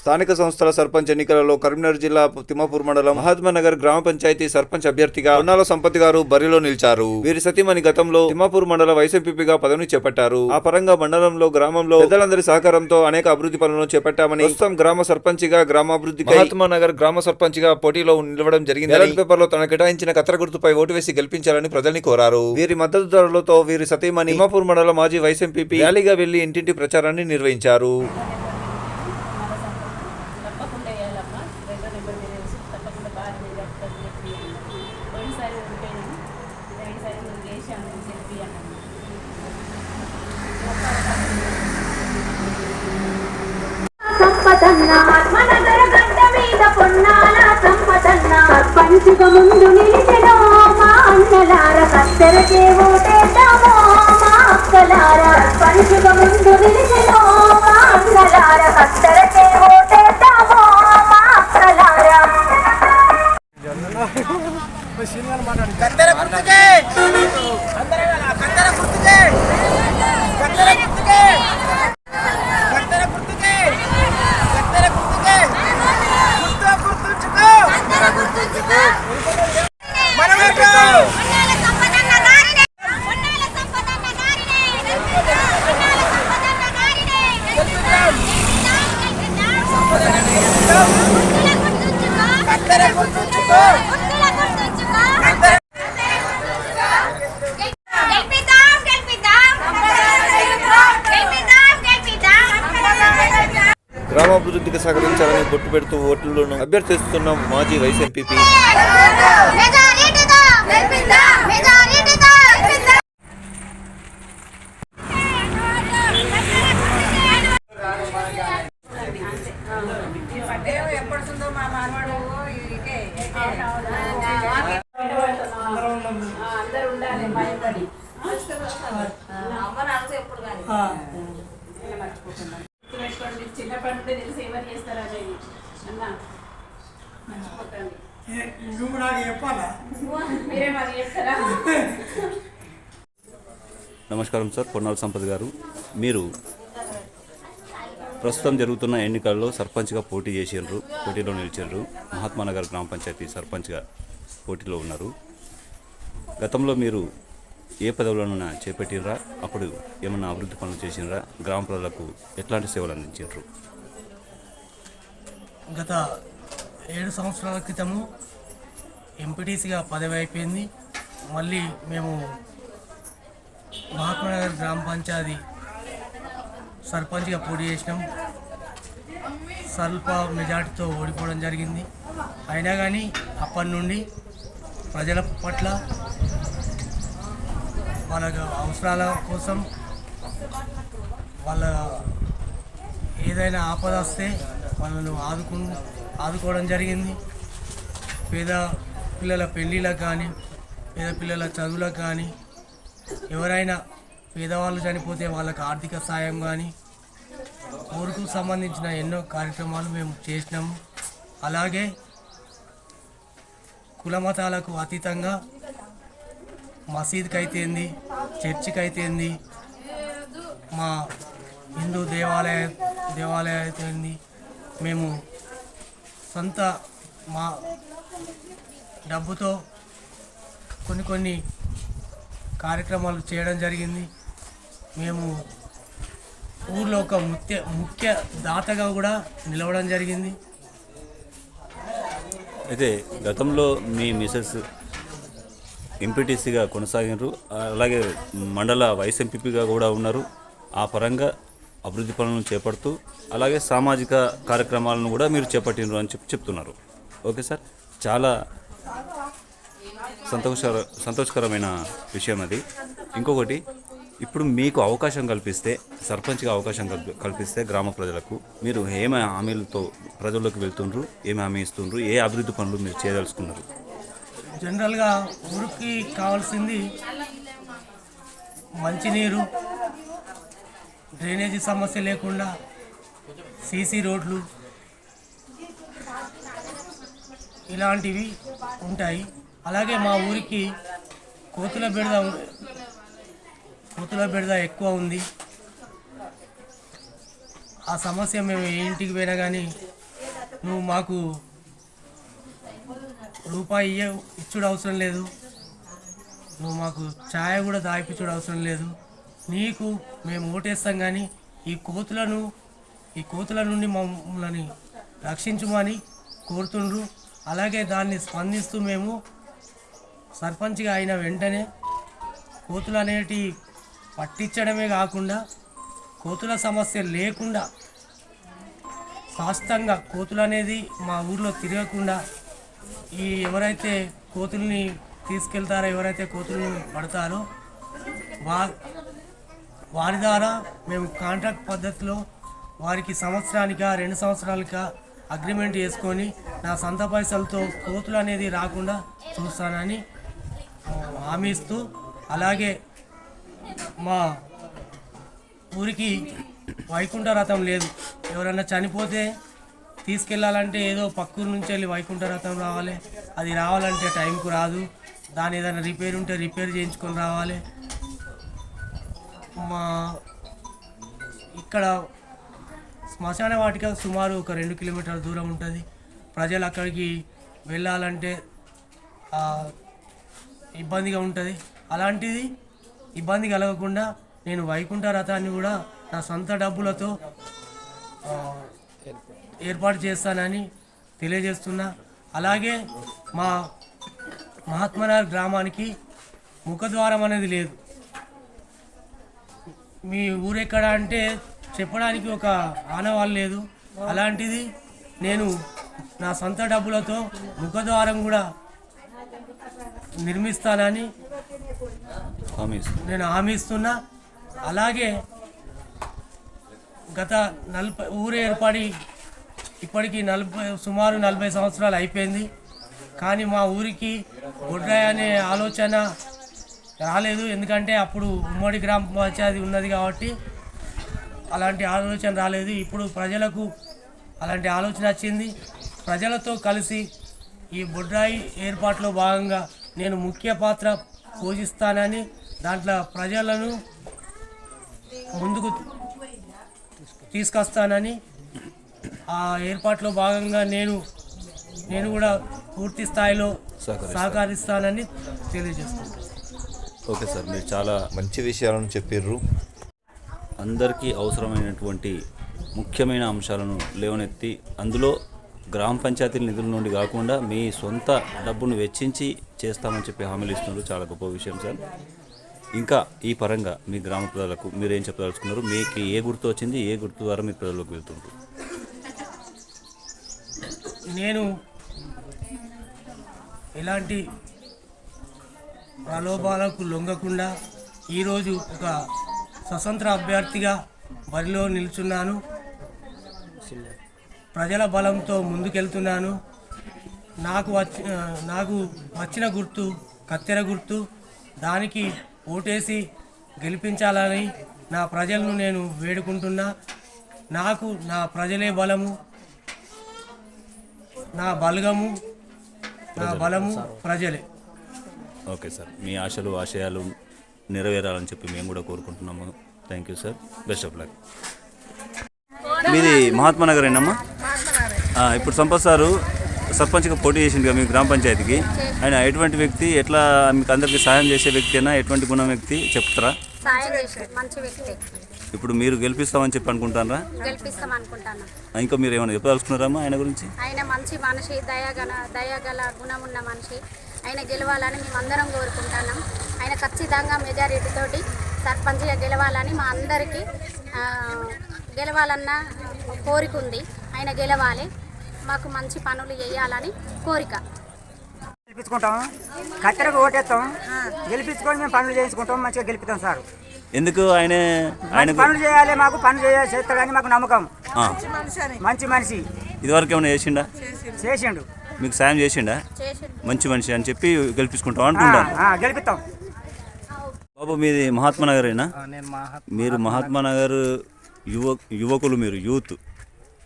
స్థానిక సంస్థల సర్పంచ్ ఎన్నికలలో కరీంనగర్ జిల్లా తిమ్మాపూర్ మండలం మహాత్మానగర్ గ్రామ పంచాయతీ సర్పంచ్ అభ్యర్థిగా ఉన్నాల సంపత్ గారు బరిలో నిలిచారు. వీరి సతీమణి గతంలో తిమ్మాపూర్ మండల వైసీపీగా పదవిని చేపట్టారు. ఆ పరంగా మండలంలో గ్రామంలో పెద్దలందరి సహకారంతో అనేక అభివృద్ధి పనులను చేపట్టామని ప్రస్తుతం గ్రామ సర్పంచిగా గ్రామాభివృద్ధి మహాత్మానగర్ గ్రామ సర్పంచ్గా పోటీలో నిలవడం జరిగింది బ్యాలెట్ పేపర్లో తన కేటాయించిన కత్తెర గుర్తుపై ఓటు వేసి గెలిపించాలని ప్రజల్ని కోరారు. వీరి మద్దతుదారులతో వీరి సతీమణి తిమ్మాపూర్ మండల మాజీ వైసీపీ ర్యాలీగా వెళ్ళి ఇంటింటి ప్రచారాన్ని నిర్వహించారు తప్పకుండా వేయాలమ్మా రెండో నెంబర్ మీద వేసి తప్పకుండా బాగా మీరు కట్టుకొని చెప్పి పోయినసారి ఉంటేనేమో రెండుసారి నువ్వు వేసాను చెప్పి అన్నాను సంపదన్న ఆత్మనగర గడ్డ మీద పొన్నాల ముందు నిలిచెనో మా అన్నలార కత్తెరకే ఓటేద్దామో మా అక్కలార. సర్పంచుగా ముందు నిలిచెనో గ్రామాభివృద్ధికి సహకరించాలని బొట్టు పెడుతూ ఓట్లను అభ్యర్థిస్తున్న మాజీ వైస్ ఎంపీపీ మెజారిటీతో గెలిపిద్దాం మెజారిటీతో గెలిపిద్దాం ఎప్పటిస్తుందో మా మనవాడు ఇకే అందరూ ఉండాలి భయపడి గుర్తుపెట్టుకోండి చిన్నప్పటి నుండి తెలిసి ఎవరు చేస్తారు అన్న నువ్వు నాకు చెప్పాలా? మీరే మరి చెప్తారా? నమస్కారం సార్ పొన్నాల సంపత్ గారు. మీరు ప్రస్తుతం జరుగుతున్న ఎన్నికల్లో సర్పంచ్గా పోటీ చేసిండ్రు పోటీలో నిలిచిండ్రు మహాత్మానగర్ గ్రామ పంచాయతీ సర్పంచ్గా పోటీలో ఉన్నారు. గతంలో మీరు ఏ పదవులను చేపట్టినరా అప్పుడు ఏమన్నా అభివృద్ధి పనులు చేసినరా గ్రామ ప్రజలకు ఎట్లాంటి సేవలు అందించారు గత ఏడు సంవత్సరాల క్రితము ఎంపీటీసీగా పదవి అయిపోయింది. మళ్ళీ మేము మహాత్మానగర్ గ్రామ పంచాయతీ సర్పంచ్గా పోటీ చేసినాం. స్వల్ప మెజార్టీతో ఓడిపోవడం జరిగింది. అయినా కానీ అప్పటి నుండి ప్రజల పట్ల వాళ్ళ అవసరాల కోసం వాళ్ళ ఏదైనా ఆపద వస్తే వాళ్ళను ఆదుకు ఆదుకోవడం జరిగింది. పేద పిల్లల పెళ్ళిళ్ళకు కానీ పేద పిల్లల చదువులకు కానీ ఎవరైనా పేదవాళ్ళు చనిపోతే వాళ్ళకి ఆర్థిక సాయం కానీ ఊరుకు సంబంధించిన ఎన్నో కార్యక్రమాలు మేము చేసినాము. అలాగే కులమతాలకు అతీతంగా మసీద్కి అయితేంది చర్చికి అయితేంది మా హిందూ దేవాలయ దేవాలయం అయితేంది మేము సొంత మా డబ్బుతో కొన్ని కొన్ని కార్యక్రమాలు చేయడం జరిగింది. మేము ఊర్లో ఒక ముఖ్య ముఖ్య దాతగా కూడా నిలవడం జరిగింది. అయితే గతంలో మీ మిసెస్ ఎంపీటీసీగా కొనసాగినారు. అలాగే మండల వైస్ ఎంపీపీగా కూడా ఉన్నారు. ఆ పరంగా అభివృద్ధి పనులను చేపడుతూ అలాగే సామాజిక కార్యక్రమాలను కూడా మీరు చేపట్టినారు అని చెప్పి చెప్తున్నారు. Okay sir? చాలా సంతోషకర సంతోషకరమైన విషయం అది. ఇంకొకటి ఇప్పుడు మీకు అవకాశం కల్పిస్తే సర్పంచ్గా అవకాశం కల్పి- కల్పిస్తే గ్రామ ప్రజలకు మీరు ఏమి హామీలతో ప్రజల్లోకి వెళ్తుండ్రు ఏమి హామీ ఇస్తుండ్రు ఏ అభివృద్ధి పనులు మీరు చేయదలుచుకున్నారు? జనరల్గా ఊరికి కావాల్సింది మంచినీరు డ్రైనేజీ సమస్య లేకుండా సీసీ రోడ్లు ఇలాంటివి ఉంటాయి. అలాగే మా ఊరికి కోతుల బెడద కోతుల బెడద ఎక్కువ ఉంది. ఆ సమస్య మేము ఏ ఇంటికి పోయినా కానీ నువ్వు మాకు రూపాయి ఇచ్చుడు అవసరం లేదు. నువ్వు మాకు ఛాయ్ కూడా దాయిపించుడు అవసరం లేదు. నీకు మేము ఓటేస్తాం కానీ ఈ కోతులను ఈ కోతుల నుండి మమ్మల్ని రక్షించమని కోరుతుండ్రు. అలాగే దాన్ని స్పందిస్తూ మేము సర్పంచ్గా అయిన వెంటనే కోతులు అనేటి పట్టించడమే కాకుండా కోతుల సమస్య లేకుండా శాస్త్రంగా కోతులు అనేది మా ఊర్లో తిరగకుండా ఈ ఎవరైతే కోతుల్ని తీసుకెళ్తారో ఎవరైతే కోతుల్ని పడతారో వా వారి ద్వారా మేము కాంట్రాక్ట్ పద్ధతిలో వారికి సంవత్సరానిక రెండు సంవత్సరాలక అగ్రిమెంట్ చేసుకొని నా సొంత పైసలతో కోతులు అనేది రాకుండా చూస్తానని ఆ, హామీ ఇస్తూ అలాగే మా ఊరికి వైకుంఠ రథం లేదు. ఎవరన్నా చనిపోతే తీసుకెళ్ళాలంటే ఏదో పక్కూరు నుంచి వెళ్ళి వైకుంఠ రథం రావాలి. అది రావాలంటే టైంకు రాదు. దాని ఏదైనా రిపేర్ ఉంటే రిపేర్ చేయించుకొని రావాలి. మా ఇక్కడ శ్మశాన వాటిక సుమారు ఒక రెండు కిలోమీటర్ల దూరం ఉంటుంది. ప్రజలు అక్కడికి వెళ్ళాలంటే ఇబ్బందిగా ఉంటుంది. అలాంటిది ఇబ్బంది కలగకుండా నేను వైకుంఠ రథాన్ని కూడా నా సొంత డబ్బులతో ఏర్పాటు చేస్తానని తెలియజేస్తున్నా. అలాగే మా మహాత్మనగర్ గ్రామానికి ముఖద్వారం అనేది లేదు. మీ ఊరెక్కడ అంటే చెప్పడానికి ఒక ఆనవాళ్ళు లేదు. అలాంటిది నేను నా సొంత డబ్బులతో ముఖద్వారం కూడా నిర్మిస్తానని. నేను హామీ ఇస్తున్నా. అలాగే గత నలభై ఊరు ఏర్పడి ఇప్పటికి నలభై సుమారు నలభై సంవత్సరాలు అయిపోయింది. కానీ మా ఊరికి బొడ్రాయి అనే ఆలోచన రాలేదు. ఎందుకంటే అప్పుడు ఉమ్మడి గ్రామ పంచాయతీ ఉన్నది కాబట్టి అలాంటి ఆలోచన రాలేదు. ఇప్పుడు ప్రజలకు అలాంటి ఆలోచన వచ్చింది. ప్రజలతో కలిసి ఈ బొడ్రాయి ఏర్పాటులో భాగంగా నేను ముఖ్య పాత్ర పోషిస్తానని దాంట్లో ప్రజలను ముందుకు తీసుకొస్తానని ఆ ఏర్పాట్లో భాగంగా నేను నేను కూడా పూర్తి స్థాయిలో సహకరిస్తాను. సహకరిస్తానని తెలియజేస్తున్నాను. ఓకే సార్ మీరు చాలా మంచి విషయాలను చెప్పిర్రు. అందరికీ అవసరమైనటువంటి ముఖ్యమైన అంశాలను లేవనెత్తి అందులో గ్రామ పంచాయతీల నిధుల నుండి కాకుండా మీ సొంత డబ్బును వెచ్చించి చేస్తామని చెప్పి హామీలు ఇస్తున్నారు. చాలా గొప్ప విషయం సార్. ఇంకా ఈ పరంగా మీ గ్రామ ప్రజలకు మీరేం చెప్పదలుచుకున్నారు? మీకు ఏ గుర్తు వచ్చింది? ఏ గుర్తు ద్వారా మీరు ప్రజలకు వెళ్తున్నారు నేను ఎలాంటి ప్రలోభాలకు లొంగకుండా ఈరోజు ఒక స్వతంత్ర అభ్యర్థిగా బరిలో నిల్చున్నాను. ప్రజల బలంతో ముందుకెళ్తున్నాను. నాకు వచ్చి నాకు వచ్చిన గుర్తు కత్తెర గుర్తు దానికి ఓటేసి గెలిపించాలని నా ప్రజలను నేను వేడుకుంటున్నా. నాకు నా ప్రజలే బలము నా బలగము నా బలము ప్రజలే. Okay sir. మీ ఆశలు ఆశయాలు నెరవేరాలని చెప్పి మేము కూడా కోరుకుంటున్నాము. Thank you sir best of luck మీది మహాత్మా నగర్ ఏంటమ్మా ఇప్పుడు సంపత్ సారు సర్పంచ్గా పోటీ చేసింది కదా మీ గ్రామ పంచాయతీకి. ఆయన ఎటువంటి వ్యక్తి ఎట్లా మీకు అందరికీ సహాయం చేసే వ్యక్తినా ఎటువంటి గుణం వ్యక్తి చెప్తారా? వ్యక్తి ఇప్పుడు మీరు గెలిపిస్తామని చెప్పి అనుకుంటారా? ఇంకా మీరు ఏమైనా చెప్పదలుచుకున్నారమ్మా ఆయన గురించి? ఆయన మంచి మనిషి దయగల దయగల గుణం ఉన్న మనిషి. ఆయన గెలవాలని మేము అందరం కోరుకుంటున్నాం. ఆయన ఖచ్చితంగా మెజారిటీతోటి సర్పంచ్గా గెలవాలని మా అందరికీ గెలవాలన్న కోరిక ఉంది. ఆయన గెలవాలి. మాకు మంచి పనులు చేయాలని కోరిక. గెలిపించుకుంటాం. కత్తెరకు ఓటేస్తాం. గెలిపించుకొని మేము పనులు చేయించుకుంటాం. మంచిగా గెలిపిస్తాం సార్. ఎందుకు ఆయన మంచి ఆయనకు పనులు చేయాలి. మాకు పనులు చేయాలి చేస్తాడని మాకు నమ్మకం. మంచి మనిషి ఇదివరకు ఏమైనా చేసిండా. చేసిండు. మీకు సాయం చేసిండా? చేసి మంచి మనిషి అని చెప్పి గెలిపించుకుంటాం అనుకుంటాను ఆ, గెలిపిస్తాం బాబు మీది మహాత్మా నగరేనా? మీరు మహాత్మా నగర్ యువ యువకులు మీరు యూత్.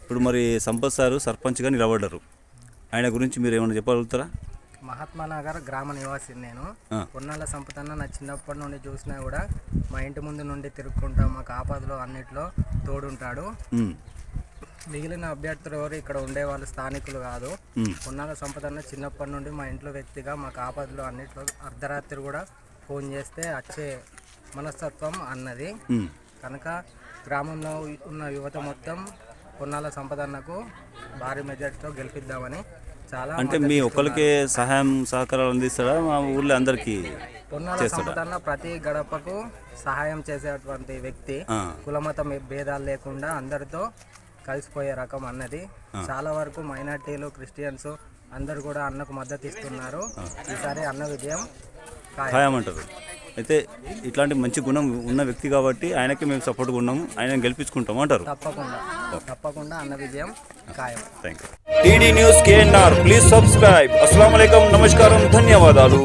ఇప్పుడు మరి సంపత్ సారు సర్పంచ్గా నిలబడ్డారు. ఆయన గురించి మీరు ఏమైనా చెప్పగలుగుతారా? మహాత్మా నగర్ గ్రామ నివాసిని నేను. పొన్నాల సంపదన్న నా చిన్నప్పటి నుండి చూసినా కూడా మా ఇంటి ముందు నుండి తిరుక్కుంటా మాకు ఆపదలో అన్నిట్లో తోడుంటాడు. మిగిలిన అభ్యర్థులు ఎవరు? ఇక్కడ ఉండే వాళ్ళు స్థానికులు కాదు. పొన్నాల సంపదన్న చిన్నప్పటి నుండి మా ఇంట్లో వ్యక్తిగా మాకు ఆపదలో అన్నిట్లో అర్ధరాత్రి కూడా ఫోన్ చేస్తే వచ్చే మనస్తత్వం అన్నది. కనుక గ్రామంలో ఉన్న యువత మొత్తం పొన్నాల సంపదన్నకు భారీ మెజార్టీతో గెలిపిద్దామని చాలా అంటే మీ ఒక్కరికే సహాయం సహకారాలు అందిస్తాడా? మా ఊళ్ళో అందరికీ పొన్నాల సంపదన్న ప్రతి గడపకు సహాయం చేసేటువంటి వ్యక్తి. కులమత భేదాలు లేకుండా అందరితో కలిసిపోయే రకం అన్నది. చాలా వరకు మైనార్టీలు క్రిస్టియన్స్ అందరు కూడా అన్నకు మద్దతు ఇస్తున్నారు. ఈసారి అన్న విజయం ఖాయం. ఖాయం అంటారు అయితే ఇట్లాంటి మంచి గుణం ఉన్న వ్యక్తి కాబట్టి ఆయనకి మేము సపోర్ట్గా ఉన్నాము. ఆయన గెలిపించుకుంటాం అంటారు. తప్పకుండా. తప్పకుండా అన్న విజయం ఖాయం. Thank you TD news KNR. Please subscribe అస్సలం నమస్కారం. ధన్యవాదాలు.